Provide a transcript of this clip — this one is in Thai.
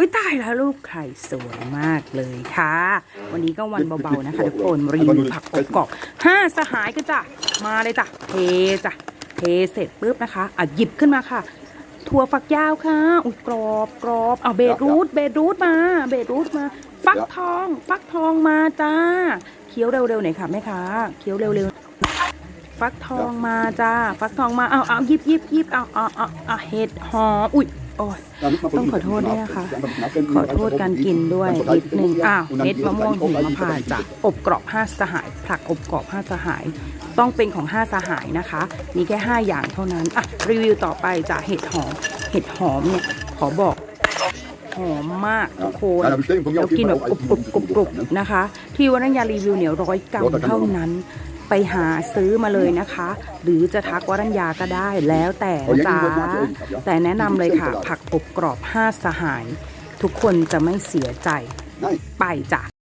อุ้ยตายแล้วรูปใครสวยมากเลยค่ะ วันนี้ก็วันเบาๆนะคะทุกคนรีวิวผักอบกรอบห้าสหายกันจ้ะมาเลยจ้ะเทจ้ะเทเสร็จปุ๊บนะคะอะหยิบขึ้นมาค่ะถั่วฝักยาวค่ะ อุ้ยกรอบกรอบเอาเบดรูทเบดรูทมา เบดรูทมา ฟักทอง ฟักทองมาจ้า เคี้ยวเร็วๆหน่อยค่ะแม่ค้าเคี้ยวเร็วๆ ฟักทองมาจ้า ฟักทองมา เอาเอายิบยิบยิบเอาเอาเอาเอาเห็ดหอมอุ้ยโอ้ยต้องขอโทษด้วยนะคะ ขอโทษการกินด้วยนิดนึงอ้าวเห็ดมะม่วงหิมพานต์จ้ะอบกรอบห้าสหาย ผักอบกรอบห้าสหาย ต้องเป็นของห้าสหายนะคะ มีแค่ห้าอย่างเท่านั้นอะรีวิวต่อไปจ้ะเห็ดหอม เห็ดหอมเนี่ยขอบอกหอมมากทุกคนแล้วกินแบบกรุบกรุบกรุบกรบนะคะ ที่วรัญญารีวิวเนี่ยร้อยกรัมเท่านั้น ไปหาซื้อมาเลยนะคะ หรือจะทักวรัญญาก็ได้แล้วแต่นะจ๊ะแต่แนะนำเลยค่ะ ผักอบกรอบห้าสหาย ทุกคนจะไม่เสียใจไปจ้ะ